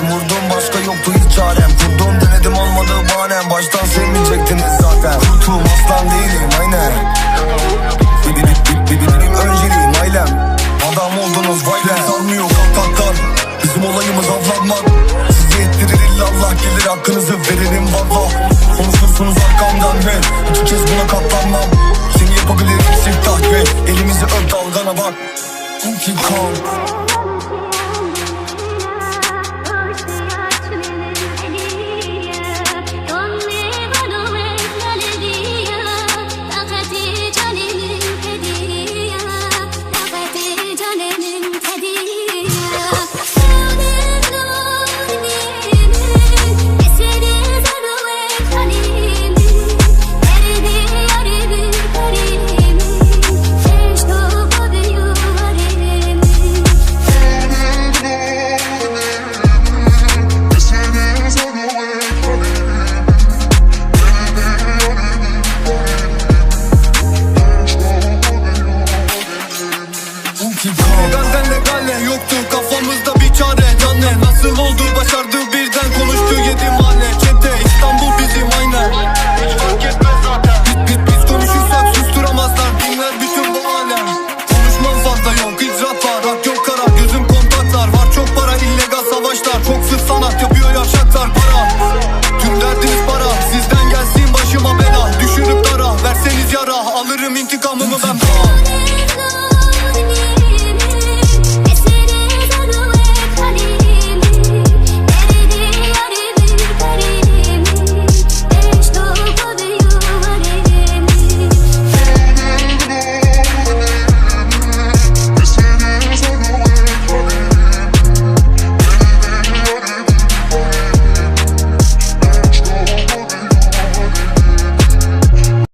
kent alem Vurdum başka yoktu hiç çarem. Kurdum denedim olmadı bahanem. Baştan sevmeyecektiniz zaten. Kurtum aslan değilim aynen. Benim önceliğim ailem. Adam oldunuz vay be. Sarmıyor kalk kalk kalk Bizim olayımız avlanmak. Sizi ettirir illallah Gelir. Hakkınızı verelim valla. Konuşursunuz arkamdan ve iki kez buna katlanmam. Seni yapabilirim siftah ve Elimizi öp dalgana bak. Donkey Kong